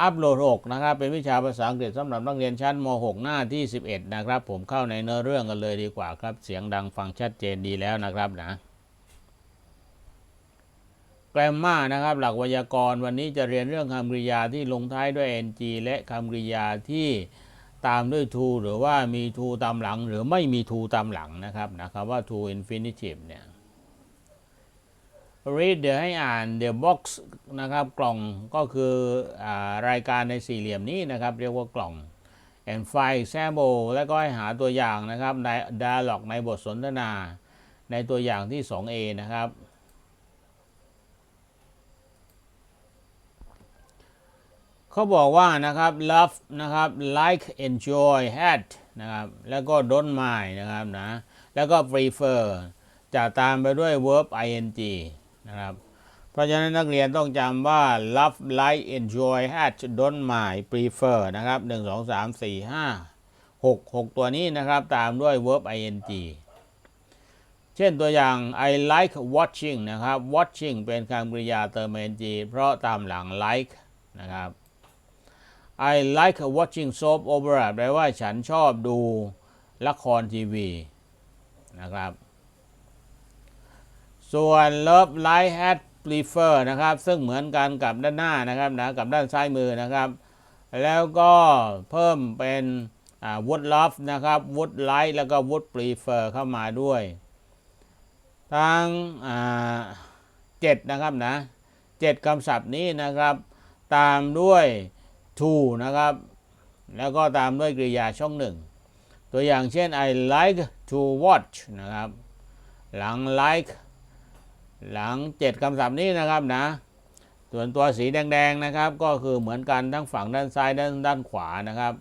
อัพโหลด 6 นะครับ เป็นวิชาภาษาอังกฤษสำหรับนักเรียนชั้นม .6 หน้าที่ 11 นะครับ ผมเข้าในเนื้อเรื่องกันเลยดีกว่าครับ เสียงดังฟังชัดเจนดีแล้วนะครับนะแกรมมานะครับ หลักไวยากรณ์วันนี้จะเรียนเรื่องคำกริยาที่ลงท้ายด้วย ng และคำกริยาที่ตามด้วย to หรือว่ามี to ตามหลัง หรือไม่มี to ตามหลังนะครับนะครับว่า to infinitive เนี่ย read เดี๋ยวให้อ่าน the box นะครับกล่องก็คืออรายการในสี่เหลี่ยมนี้นะครับ เรียกว่ากล่อง and find example แล้วก็ให้หาตัวอย่างนะครับใน dialog ในบทสนทนา ในตัวอย่างที่ 2a นะครับ เขาบอกว่านะครับ love นะครับ like enjoy had นะครับแล้วก็ don't mind นะครับนะแล้วก็ prefer จะตามไปด้วย verb ing นะครับ เพราะฉะนั้นนักเรียนต้องจำว่า love like enjoy had don't mind prefer นะครับ 1 2 3 4 5 6 6 ตัวนี้นะครับ ตามด้วย verb ing เช่นตัวอย่าง I like watching นะครับ watching เป็นคำกริยาเติม ing เพราะตามหลัง like นะครับ I like watching soap opera แปลว่าฉันชอบดูละครทีวีนะครับ ส่วน love like hat prefer นะครับ ซึ่งเหมือนกันกับด้านหน้านะครับนะกับด้านซ้ายมือนะครับ แล้วก็เพิ่มเป็น would love นะครับ would like แล้วก็ would prefer เข้ามาด้วย ทั้งเจ็ดนะครับนะเจ็ดคำศัพท์นี้นะครับ ตามด้วย to นะครับ แล้วก็ตามด้วยกริยาช่องหนึ่งตัวอย่างเช่น I like to watch นะครับ หลัง like หลัง7คำศัพท์นี้นะครับนะ ส่วนตัวสีแดงๆนะครับ ก็คือเหมือนกันทั้งฝั่งด้านซ้ายด้านด้านขวานะครับ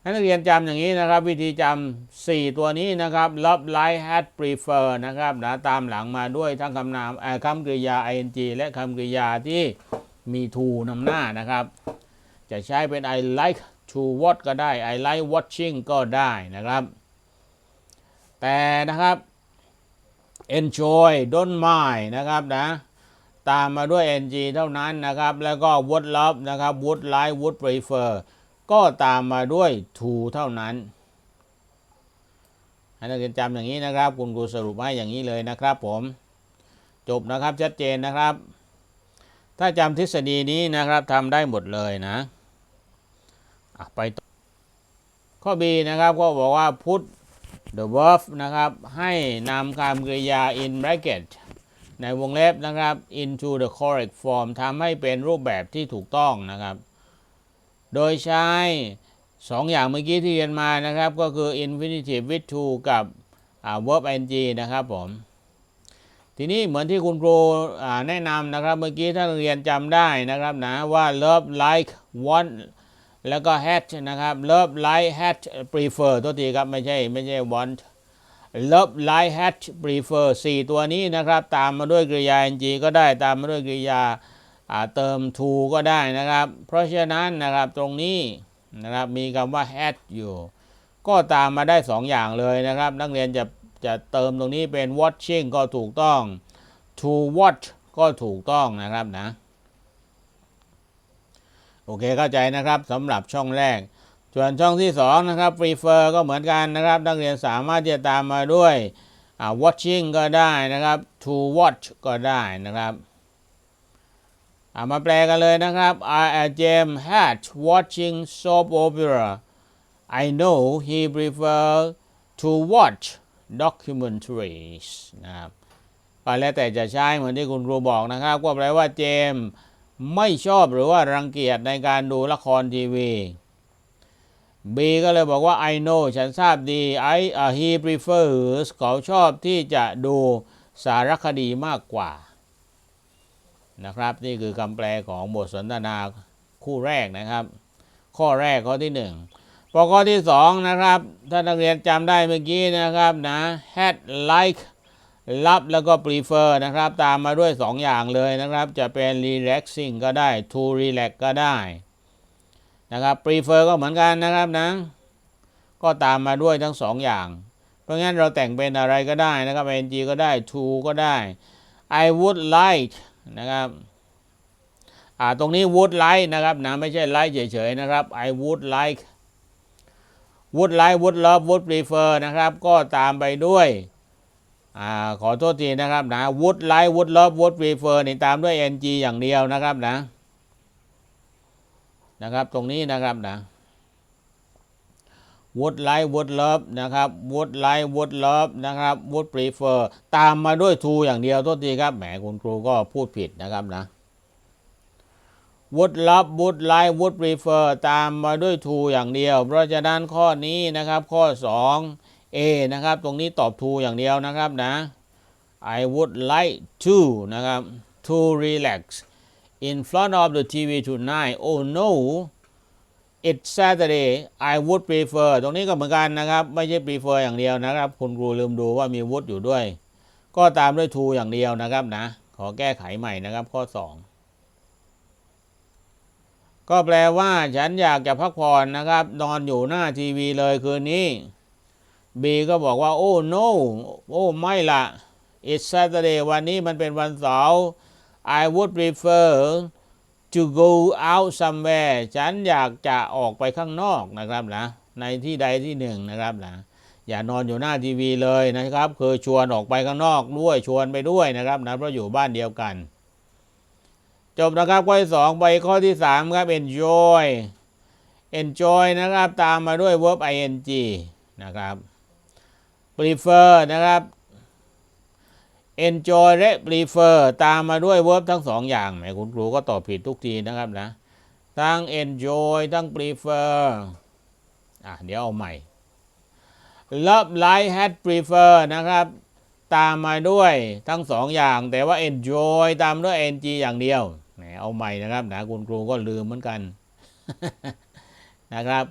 ให้นักเรียนจำอย่างนี้นะครับ วิธีจำ4ตัวนี้นะครับ love like had prefer นะครับนะตามหลังมาด้วยทั้งคำนามคำกริยา ing และคำกริยาที่มี to นำหน้านะครับ จะใช้เป็น I like to watch ก็ได้ I like watching ก็ได้นะครับ แต่นะครับ enjoy don't mind นะครับนะตามมาด้วย ng เท่านั้นนะครับ แล้วก็ would love นะครับ would like would prefer ก็ตามมาด้วย to เท่านั้นให้นักเรียนจำอย่างนี้นะครับ คุณครูสรุปให้อย่างนี้เลยนะครับผมจบนะครับชัดเจนนะครับ ถ้าจำทฤษฎีนี้นะครับทำได้หมดเลยนะไปข้อ B นะครับก็บอกว่า put the verb นะครับ ให้นำคำกริยา in bracket ในวงเล็บนะครับ into the correct form ทำให้เป็นรูปแบบที่ถูกต้องนะครับ โดยใช้2อย่างเมื่อกี้ที่เรียนมานะครับ ก็คือ infinitive with to กับ verb ing นะครับผม ทีนี้เหมือนที่คุณครูแนะนำนะครับ เมื่อกี้ถ้าเรียนจำได้นะครับนะว่า love like want แล้วก็ hat นะครับ love like hat prefer ตัวทีครับ ไม่ใช่ไม่ใช่ want love like hat prefer 4 ตัวนี้นะครับ ตามมาด้วยกริยา ing ก็ได้ตามมาด้วยกริยาเติม to ก็ได้นะครับ เพราะฉะนั้นนะครับตรงนี้นะครับมีคำว่า hat อยู่ ก็ตามมาได้ 2 อย่างเลยนะครับ นักเรียนจะจะเติมตรงนี้เป็น watching ก็ถูกต้อง to watch ก็ถูกต้องนะครับนะ โอเคเข้าใจนะครับสำหรับช่องแรก ส่วนช่องที่ 2 นะครับ prefer ก็เหมือนกันนะครับ นักเรียนสามารถจะตามมาด้วย watching ก็ได้นะครับ to watch ก็ได้นะครับมาแปลกันเลยนะครับ I James had watching soap opera I know he prefer to watch documentaries นะครับก็แล้วแต่จะใช้เหมือนที่คุณครูบอกนะครับ ก็แปลว่าเจมส์ ไม่ชอบหรือว่ารังเกียจในการดูละครทีวี B ก็เลยบอกว่า I know ฉันทราบดี I uh, he prefers เขาชอบที่จะดูสารคดีมากกว่า นะครับ นี่คือคำแปลของบทสนทนาคู่แรกนะครับ ข้อแรกข้อที่หนึ่งพอข้อที่สองนะครับ ถ้านักเรียนจำได้เมื่อกี้นะครับนะ had like รับแล้วก็ prefer นะครับ ตามมาด้วย 2 อย่างเลยนะครับ จะเป็น relaxing ก็ได้ to relax ก็ได้นะครับ prefer ก็เหมือนกันนะครับนะ ก็ตามมาด้วยทั้ง 2 อย่าง เพราะงั้นเราแต่งเป็นอะไรก็ได้นะครับ ing ก็ได้ to ก็ได้ I would like นะครับอ่าตรงนี้ would like นะครับนะไม่ใช่ like เฉยๆนะครับ I would like would like would love would prefer นะครับ ก็ตามไปด้วย อ่าขอโทษทีนะครับนะ would like would love would prefer นี่ตามด้วย ng อย่างเดียวนะครับนะนะครับตรงนี้นะครับนะ would like would love นะครับ would like would love นะครับ would prefer ตามมาด้วย to อย่างเดียวโทษทีครับแหมคุณครูก็พูดผิดนะครับนะ would love would like would prefer ตามมาด้วย to อย่างเดียว เพราะฉะนั้นข้อนี้นะครับข้อ 2 A นะครับ ตรงนี้ตอบ to อย่างเดียวนะครับนะ I would like to นะครับ to relax in front of the TV tonight oh no it's Saturday I would prefer ตรงนี้ก็เหมือนกันนะครับ ไม่ใช่ prefer อย่างเดียวนะครับ คุณครูลืมดูว่ามี would อยู่ด้วย ก็ตามด้วย to อย่างเดียวนะครับนะ ขอแก้ไขใหม่นะครับข้อ 2ก็แปลว่าฉันอยากจะพักผ่อนนะครับ นอนอยู่หน้าทีวีเลยคืนนี้ B ก็บอกว่า โอ้ no โอ้ ไม่ละ it's Saturday วันนี้มันเป็นวันเสาร์ I would prefer to go out somewhere ฉันอยากจะออกไปข้างนอกนะครับนะ ในที่ใดที่หนึ่งนะครับนะ อย่านอนอยู่หน้าทีวีเลยนะครับ คือชวนออกไปข้างนอกด้วย ชวนไปด้วยนะครับนะ เพราะอยู่บ้านเดียวกัน จบนะครับ ข้อที่สองไปข้อที่สามครับ enjoy enjoy นะครับ ตามมาด้วย verb ing นะครับ prefer นะครับ enjoy และ prefer ตามมาด้วย verb ทั้งสองอย่างแหมคุณครูก็ตอบผิดทุกทีนะครับนะ ทั้ง enjoy ทั้ง prefer อะเดี๋ยวเอาใหม่ love like had prefer นะครับ ตามมาด้วยทั้งสองอย่าง แต่ว่า enjoy ตามด้วย ng อย่างเดียวแหมเอาใหม่นะครับนะคุณครูก็ลืมเหมือนกันนะครับ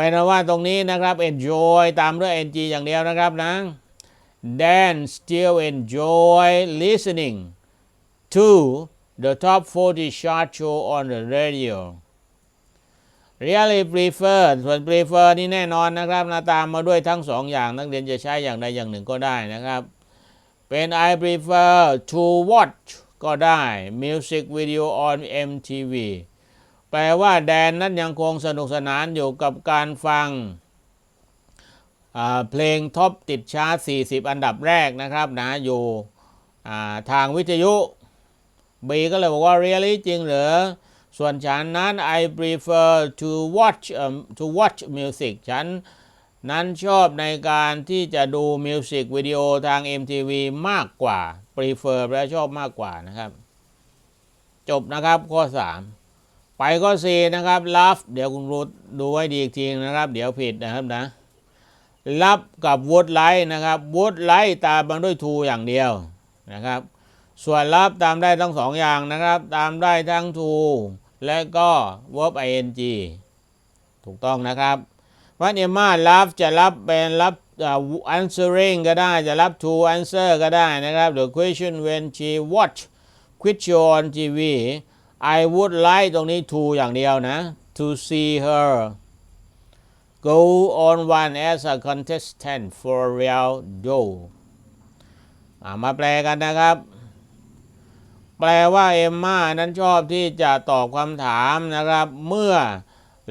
ไปนะว่าตรงนี้นะครับ enjoy ตามด้วย ng อย่างเดียวนะครับนะ Dan still enjoy listening to the top 40 chart show on the radio really prefer ส่วน prefer นี่แน่นอนนะครับนะตามมาด้วยทั้งสองอย่างนักเรียนจะใช้อย่างใดอย่างหนึ่งก็ได้นะครับ เป็น I prefer to watch ก็ได้ music video on MTV แปลว่าแดนนั้นยังคงสนุกสนานอยู่กับการฟังเพลงท็อปติดชาร์ต40 อันดับแรกนะครับนะอยู่ทางวิทยุ B ก็เลยบอกว่า really จริงเหรอส่วนฉันนั้น I prefer to watch um, to watch music ฉันนั้นชอบในการที่จะดูมิวสิกวิดีโอทาง MTV มากกว่า prefer แปลว่าชอบมากกว่านะครับ จบนะครับข้อ 3 ไปข้อ4นะครับ love เดี๋ยวคุณรู้ดูไว้ดีอีกทีนะครับ เดี๋ยวผิดนะครับนะ love กับ would like นะครับ would like ตามมาด้วย to อย่างเดียวนะครับ ส่วน love ตามได้ทั้งสองอย่างนะครับ ตามได้ทั้ง to และก็ verb ing ถูกต้องนะครับวันเอมารับจะรับเป็นรับ answering ก็ได้จะรับ to answer ก็ได้นะครับ the question when she watch quiz show on TV I would like ตรงนี้ to อย่างเดียวนะ to see her go on one as a contestant for real do มาแปลกันนะครับ แปลว่าเอมม่านั้นชอบที่จะตอบคำถามนะครับ เมื่อ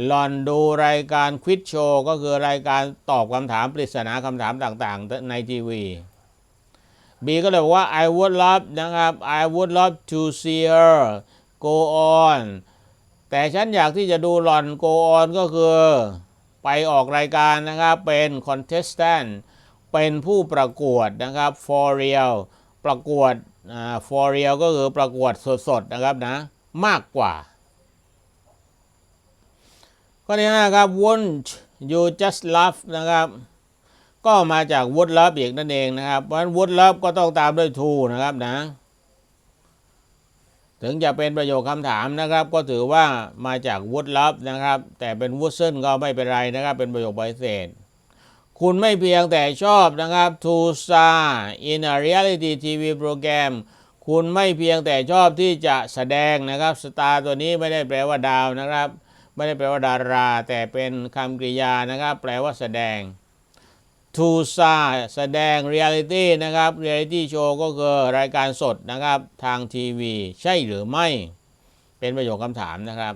หลอนดูรายการควิดโชว์ก็คือรายการตอบคำถามปริศนาคำถามต่างๆ ในทีวี B ก็เลยบอกว่า I would love นะครับ I would love to see her go on แต่ฉันอยากที่จะดูหลอน go on ก็คือ ไปออกรายการนะครับ เป็น contestant เป็นผู้ประกวดนะครับ for real ประกวดอ่า for real ก็คือประกวดสดๆนะครับนะ มากกว่าข้อที่5ครับ won't you just love นะครับ ก็มาจาก would love อีกนั่นเองนะครับ เพราะฉะนั้น would love ก็ต้องตามด้วย to นะครับนะ ถึงจะเป็นประโยคคำถามนะครับ ก็ถือว่ามาจาก would love นะครับ แต่เป็น wouldn't ก็ไม่เป็นไรนะครับ เป็นประโยคปฏิเสธคุณไม่เพียงแต่ชอบนะครับ to star in a reality TV program คุณไม่เพียงแต่ชอบที่จะแสดงนะครับสตาร์ตัวนี้ไม่ได้แปลว่าดาวนะครับ ไม่ได้แปลว่าดารา แต่เป็นคำกริยานะครับ แปลว่าแสดง to star แสดง reality นะครับ reality show ก็คือรายการสดนะครับทางทีวี ใช่หรือไม่ เป็นประโยคคำถามนะครับ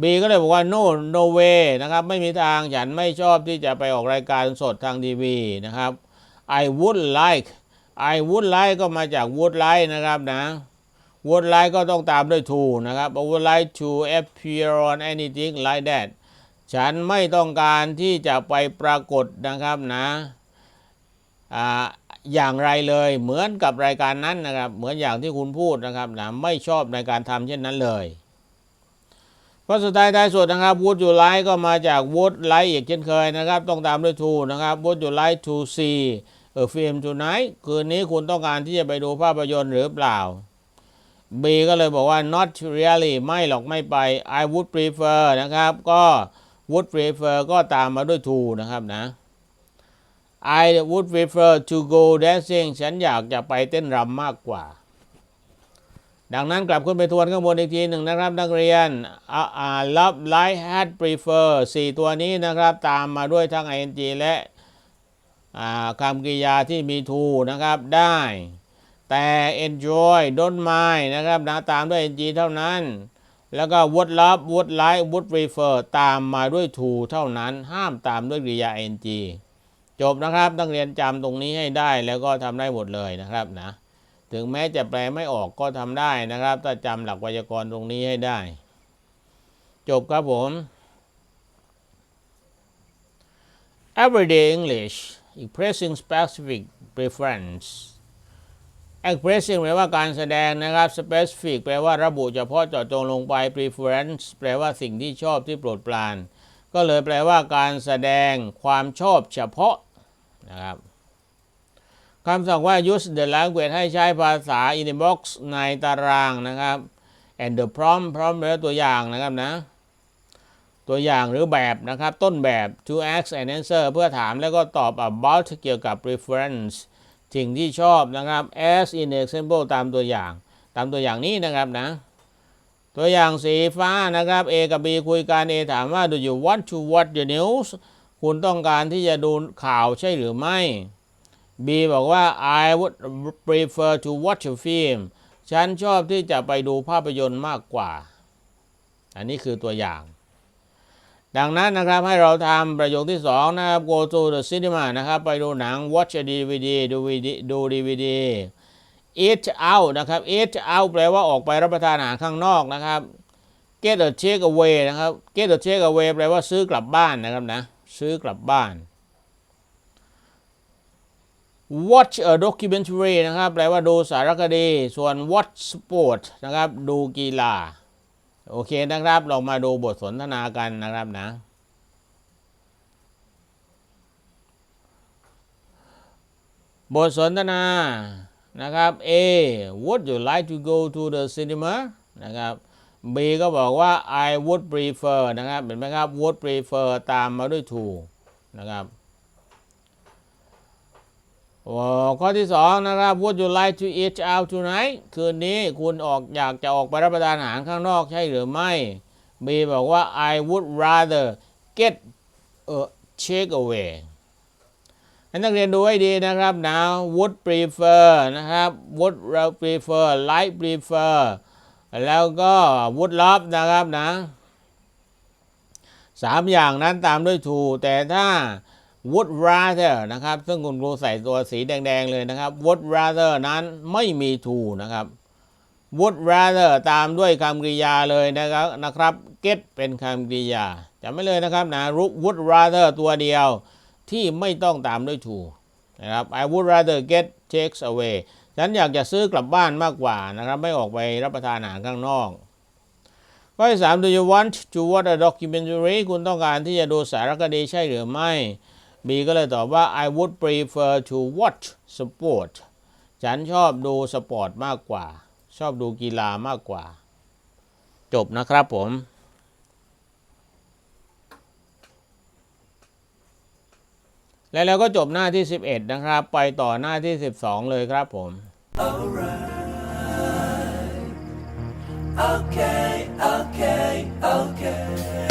B ก็เลยบอกว่า no no way นะครับ ไม่มีทางฉันไม่ชอบที่จะไปออกรายการสดทางทีวีนะครับ I would like I would like ก็มาจาก would like นะครับนะ would like ก็ต้องตามด้วย to นะครับ I would like to appear on anything like that ฉันไม่ต้องการที่จะไปปรากฏนะครับนะอ่าอย่างไรเลยเหมือนกับรายการนั้นนะครับ เหมือนอย่างที่คุณพูดนะครับนะไม่ชอบในการทำเช่นนั้นเลยข้อสุดท้ายท้ายสุดนะครับ would you like ก็มาจาก would like อีกเช่นเคยนะครับ ต้องตามด้วย to นะครับ would you like to see a film tonight คืนนี้คุณต้องการที่จะไปดูภาพยนตร์หรือเปล่า B ก็เลยบอกว่า not really ไม่หรอกไม่ไป I would prefer นะครับ ก็ would prefer ก็ตามมาด้วย to นะครับนะ I would prefer to go dancing ฉันอยากจะไปเต้นรำมากกว่า ดังนั้นกลับขึ้นไปทวนข้างบนอีกทีหนึ่งนะครับนักเรียนอ่าอ่า love like had prefer สี่ตัวนี้นะครับตามมาด้วยทั้ง ing และคำกริยาที่มี to นะครับได้แต่ enjoy don't mind นะครับนะตามด้วย ing เท่านั้น แล้วก็ would love would like would prefer ตามมาด้วย to เท่านั้น ห้ามตามด้วยกริยา ing จบนะครับนักเรียนจำตรงนี้ให้ได้แล้วก็ทำได้หมดเลยนะครับนะ ถึงแม้จะแปลไม่ออกก็ทำได้นะครับ ถ้าจำหลักไวยากรณ์ตรงนี้ให้ได้ จบครับผม everyday English expressing specific preference expressing แปลว่าการแสดงนะครับ specific แปลว่าระบุเฉพาะเจาะจงลงไป preference แปลว่าสิ่งที่ชอบที่โปรดปราน ก็เลยแปลว่าการแสดงความชอบเฉพาะนะครับคำสั่งว่า use the language ให้ใช้ภาษา in the box ในตารางนะครับ and the prompt prompt แปลว่าตัวอย่างนะครับนะ ตัวอย่างหรือแบบนะครับ ต้นแบบ to ask and answer เพื่อถามแล้วก็ตอบ about เกี่ยวกับ preference สิ่งที่ชอบนะครับ as in example ตามตัวอย่าง ตามตัวอย่างนี้นะครับนะ ตัวอย่างสีฟ้านะครับ A กับ B คุยกัน A ถามว่า do you want to watch the news คุณต้องการที่จะดูข่าวใช่หรือไม่ B บอกว่า I would prefer to watch a film ฉันชอบที่จะไปดูภาพยนตร์มากกว่า อันนี้คือตัวอย่าง ดังนั้นนะครับให้เราทำประโยคที่สองนะครับ go to the cinema นะครับ ไปดูหนัง watch a DVD ดูวีดีดู DVD eat out นะครับ eat out แปลว่าออกไปรับประทานอาหารข้างนอกนะครับ get a take away นะครับ get a take away แปลว่าซื้อกลับบ้านนะครับนะ ซื้อกลับบ้าน watch a documentary นะครับ แปลว่าดูสารคดี ส่วน watch sport นะครับ ดูกีฬา โอเคนะครับ เรามาดูบทสนทนากันนะครับนะ บทสนทนานะครับ A would you like to go to the cinema นะครับ B ก็บอกว่า I would prefer นะครับ เห็นไหมครับ would prefer ตามมาด้วย to นะครับ ข้อที่สองนะครับ Would you like to eat out tonight คืนนี้คุณออกอยากจะออกไปรับประทานอาหารข้างนอกใช่หรือไม่ B บอกว่า I would rather get a takeaway ให้นักเรียนดูให้ดีนะครับนะ would prefer นะครับ would prefer like prefer แล้วก็ would love นะครับนะสามอย่างนั้นตามด้วย to แต่ถ้า would rather นะครับ ซึ่งคุณครูใส่ตัวสีแดง ๆ เลยนะครับ would rather นั้นไม่มี to นะครับ would rather ตามด้วยคำกริยาเลยนะครับนะครับ get เป็นคำกริยาจำไม่เลยนะครับนะ would rather ตัวเดียวที่ไม่ต้องตามด้วย to นะครับ I would rather get takes away ฉันอยากจะซื้อกลับบ้านมากกว่านะครับ ไม่ออกไปรับประทานอาหารข้างนอกข้อที่สาม do you want to watch a documentary คุณต้องการที่จะดูสารคดีใช่หรือไม่ B ก็เลยตอบว่า I would prefer to watch sport ฉันชอบดูสปอร์ตมากกว่า ชอบดูกีฬามากกว่า จบนะครับผมแล้วเราก็จบหน้าที่ 11 นะครับ ไปต่อหน้าที่ 12 เลยครับผม Okay, okay, okay.